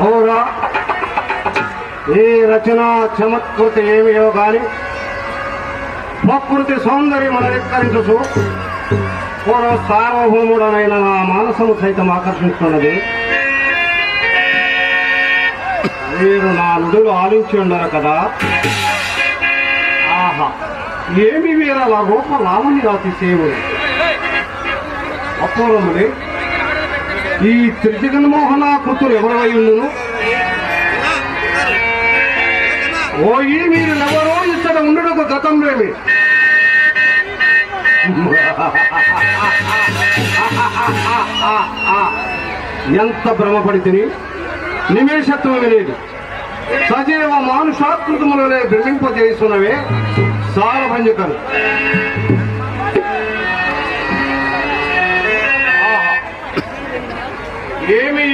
అవురా ఈ రచన చమత్కృతి ఏమియో గాని ప్రకృతి సౌందర్యం అలంకరించు పూర్వ సార్వభౌముడనైన నా మానసము సైతం ఆకర్షిస్తున్నది మీరు నా నుడులు ఆలోచి ఉండరు కదా? ఆహా ఏమి వీరలా రూప లావణ్యాతి సేవుడు అపూర్వముడి ఈ త్రిజగన్మోహన కృతులు ఎవరై ఉండును? ఓ ఈ మీరు ఎవరో ఇక్కడ ఒక గతంలోమి ఎంత భ్రమపడి తిని నిమేషత్వం సజీవ మానుషాకృతములనే భ్రమింపజేస్తున్నవే సారభంజకరు ఏమి